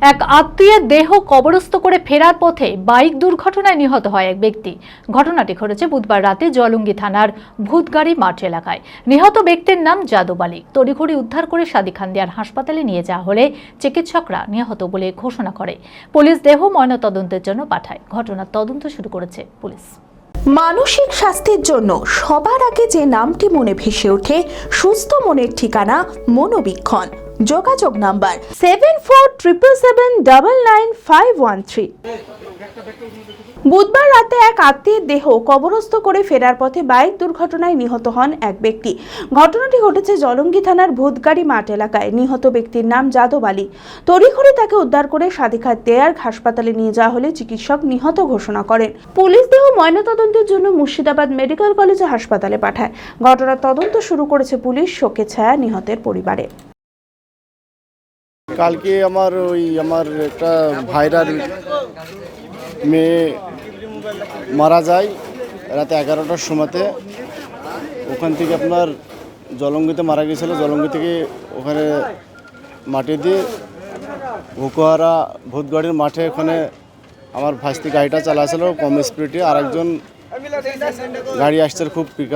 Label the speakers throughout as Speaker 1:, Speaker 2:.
Speaker 1: এক আত্মীয়ের দেহ কবরস্থ করে ফেরার পথে বাইক দুর্ঘটনায় নিহত হয় এক ব্যক্তি। ঘটনাটি ঘটেছে বুধবার রাতে জলঙ্গি থানার ভূতগাড়ি মাঠ এলাকায়। নিহত ব্যক্তির নাম যাদব আলী। তড়িঘড়ি উদ্ধার করে সাদি খান্দিয়ার হাসপাতালে নিয়ে যাওয়া হলে চিকিৎসকরা নিহত বলে ঘোষণা করে। পুলিশ দেহ ময়নাতদন্তের জন্য পাঠায়। ঘটনার তদন্ত শুরু করেছে পুলিশ।
Speaker 2: মানসিক স্বাস্থ্যের জন্য সবার আগে যে নামটি মনে ভেসে ওঠে, সুস্থ মনের ঠিকানা মনোবীক্ষণ। যোগাযোগ number seven four triple seven double nine five one three বুধবার রাতে এক আত্মীয়ের দেহ কবরস্থ করে ফেরার পথে বাইক দুর্ঘটনায় নিহত হন এক ব্যক্তি। ঘটনাটি ঘটেছে জলঙ্গি থানার ভূতগাড়ি মাঠ এলাকায়। নিহত ব্যক্তির নাম যাদব আলী। তড়িঘড়ি তাকে উদ্ধার করে সাদিখাত দেয়ার হাসপাতালে নিয়ে যাওয়া হলে চিকিৎসক নিহত ঘোষণা করেন। পুলিশ দেহ ময়নাতদন্তের জন্য মুর্শিদাবাদ মেডিকেল কলেজে হাসপাতালে পাঠায়। ঘটনার তদন্ত শুরু করেছে পুলিশ, শোকে ছায়া নিহতের পরিবারে।
Speaker 3: কালকে আমার ওই আমার একটা ভাইরার মেয়ে মারা যায় রাতে এগারোটার সময়তে। ওখান থেকে আপনার জলঙ্গিতে মারা গিয়েছিল। জলঙ্গি থেকে ওখানে মাটি দিয়ে হুকুহারা ভূতগাড়ির মাঠে ওখানে আমার ভাস্তি গাড়িটা চালাছিল কম স্পিডে আরেকজন গাড়ি আসছে খুব পিক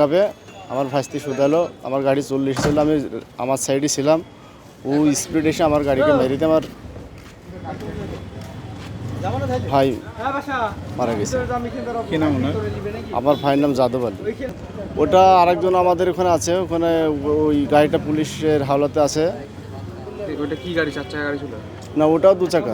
Speaker 3: আমার ভাস্তি শুধালো। আমার গাড়ি চল্লিশ ছিল, আমি আমার সাইডে ছিলাম। ও স্পিড এসে আমার গাড়িকে মেরিতে আমার ভাই মারা গেছে।
Speaker 4: কি নাম ওনার?
Speaker 3: আমার ভাইয়ের নাম যাদব আলী। ওটা আরেকজন আমাদের ওখানে আছে ওখানে ওই গাড়িটা পুলিশের হাওলাতে আছে।
Speaker 4: ওটা কি গাড়ি? চার চাকা গাড়ি ছিল?
Speaker 3: না ওটাও দু চাকা।